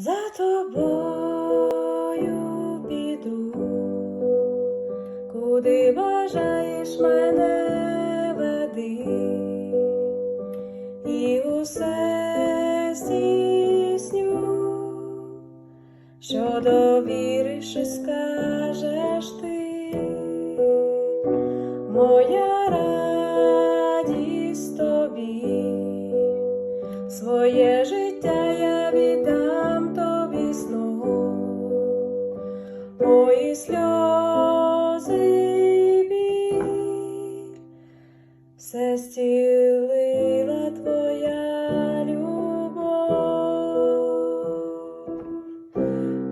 за тобою піду, куди бажаєш мене веди, і усе здійсню, що довіриш і скажеш ти, моя радість тобі, своє життя я мої сльози все стілила твоя любов.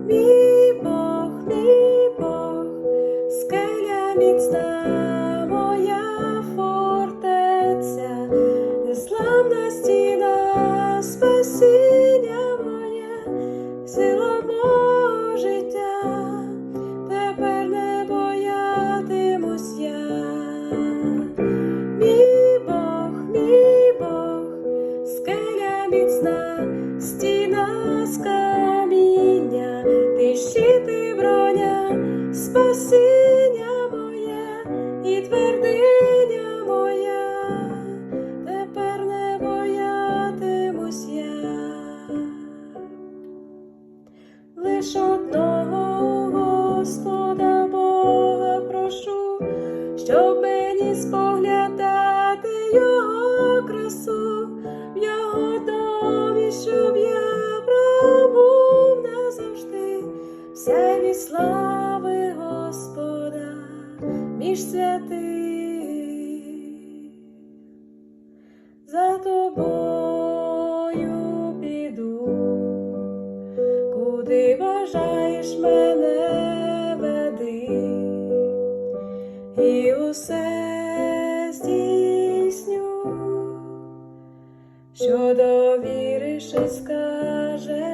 Мій Бог, мій Бог, скеля міцна спасіння моє і твердиня моя, тепер не боятимусь я. Лиш одного Господа Бога прошу, щоб мені споглядати його красу, в його домі, щоб я пробув назавжди, вся Господа між святих. За тобою піду, куди бажаєш мене веди, і усе здійсню, що довіриш і скажеш.